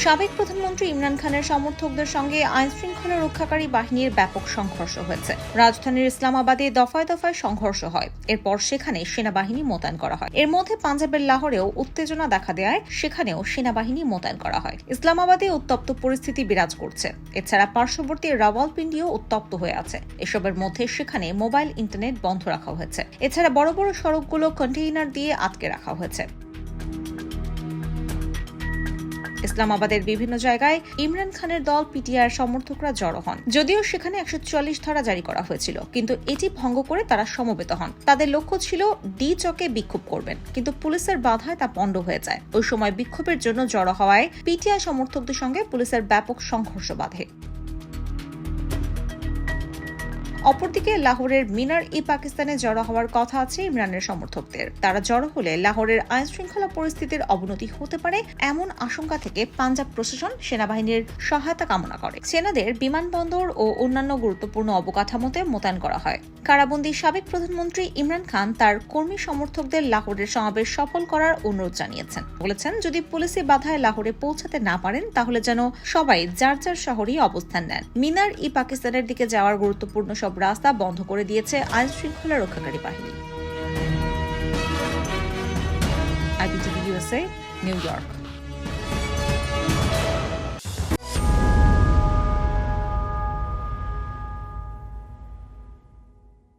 সাবেক প্রধানমন্ত্রী ইমরান খানের সমর্থকদের সঙ্গে আইন শৃঙ্খলা রক্ষাকারী বাহিনীর ব্যাপক সংঘর্ষ হয়েছে। রাজধানীর ইসলামাবাদে দফায় দফায় সংঘর্ষ হয়। এরপর সেখানে সেনাবাহিনী মোতায়েন করা হয়। এর মধ্যে পাঞ্জাবের লাহোরেও উত্তেজনা দেখা দেয়, সেখানেও সেনাবাহিনী মোতায়েন করা হয়। ইসলামাবাদে উত্তপ্ত পরিস্থিতি বিরাজ করছে। এছাড়া পার্শ্ববর্তী রাওয়ালপিন্ডিও উত্তপ্ত হয়ে আছে। এসবের মধ্যে সেখানে মোবাইল, ইন্টারনেট বন্ধ রাখা হয়েছে। এছাড়া বড় বড় সড়কগুলো কন্টেইনার দিয়ে আটকে রাখা হয়েছে। ইসলামাবাদের বিভিন্ন জায়গায় ইমরান খানের দল পিটিআর সমর্থকরা জড়ো হন। যদিও সেখানে একশো চুয়াল্লিশ ধারা জারি করা হয়েছিল, কিন্তু এটি ভঙ্গ করে তারা সমবেত হন। তাদের লক্ষ্য ছিল ডি চকে বিক্ষোভ করবেন, কিন্তু পুলিশের বাধায় তা পণ্ড হয়ে যায়। ওই সময় বিক্ষোভের জন্য জড়ো হওয়ায় পিটিআই সমর্থকদের সঙ্গে পুলিশের ব্যাপক সংঘর্ষ বাধে। অপরদিকে লাহোরের মিনার ই পাকিস্তানে জড়ো হওয়ার কথা আছে ইমরানের সমর্থকদের। তারা জড়ো হলে লাহোরের আইন শৃঙ্খলা পরিস্থিতির অবনতি হতে পারে এমন আশঙ্কা থেকে পাঞ্জাব প্রশাসন সেনাবাহিনীর সহায়তা কামনা করে। সেনাদের বিমানবন্দর ও অন্যান্য গুরুত্বপূর্ণ অবকাঠামোতে মোতায়েন করা হয়। কারাবন্দী সাবেক প্রধানমন্ত্রী ইমরান খান তার কর্মী সমর্থকদের লাহোরের সমাবেশ সফল করার অনুরোধ জানিয়েছেন। বলেছেন, যদি পুলিশি বাধায় লাহোরে পৌঁছাতে না পারেন, তাহলে যেন সবাই যার যার শহরেই অবস্থান নেন। মিনার ই পাকিস্তানের দিকে যাওয়ার গুরুত্বপূর্ণ সব রাস্তা বন্ধ করে দিয়েছে আইন শৃঙ্খলা রক্ষাকারী বাহিনী। New York